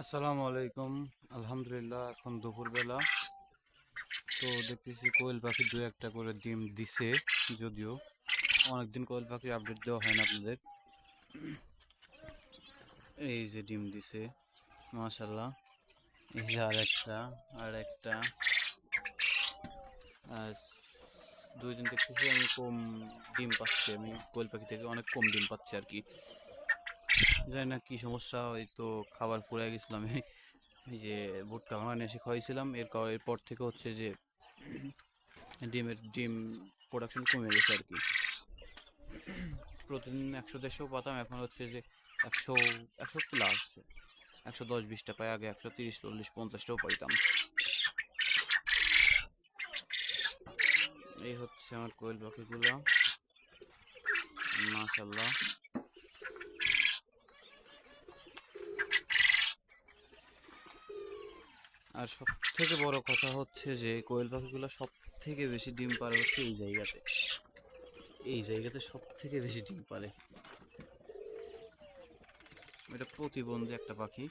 আসসালামু আলাইকুম। আলহামদুলিল্লাহ, এখন দুপুরবেলা। তো দেখতেছি কোয়েল পাখি দু একটা করে ডিম দিছে, যদিও অনেকদিন কোয়েল পাখি আপডেট দেওয়া হয় না আপনাদের। এই যে ডিম দিছে মাশাল্লাহ এই যে আর একটা আর একটা। আর দুই দিন দেখতেছি আমি কম ডিম পাচ্ছি, আমি কোয়েল পাখি থেকে অনেক কম ডিম পাচ্ছি আর কি। জানি না কী সমস্যা এই তো খাবার পুড়ে গেছিলাম আমি। এই যে ভুট্টা ভাঙা নিয়ে এসে খাওয়াইছিলাম এর এরপর থেকে হচ্ছে যে ডিমের, ডিম প্রোডাকশন কমে গেছে আর কি। প্রতিদিন একশো দেড়শো পাতাম, এখন হচ্ছে যে একশো একশো প্লাস একশো দশ বিশটা পাই, আগে একশো তিরিশ, চল্লিশ, পঞ্চাশটাও পাইতাম। এই হচ্ছে আমার কোয়েল পাখিগুলো। মাশাল্লাহ আর সব থেকে বড় কথা হচ্ছে যে, কোয়েল পাখিগুলো সব থেকে বেশি ডিম পারে হচ্ছে এই জায়গাতে। এই জায়গাতে সব থেকে বেশি ডিম পারে এটা প্রতিবন্ধী একটা পাখি।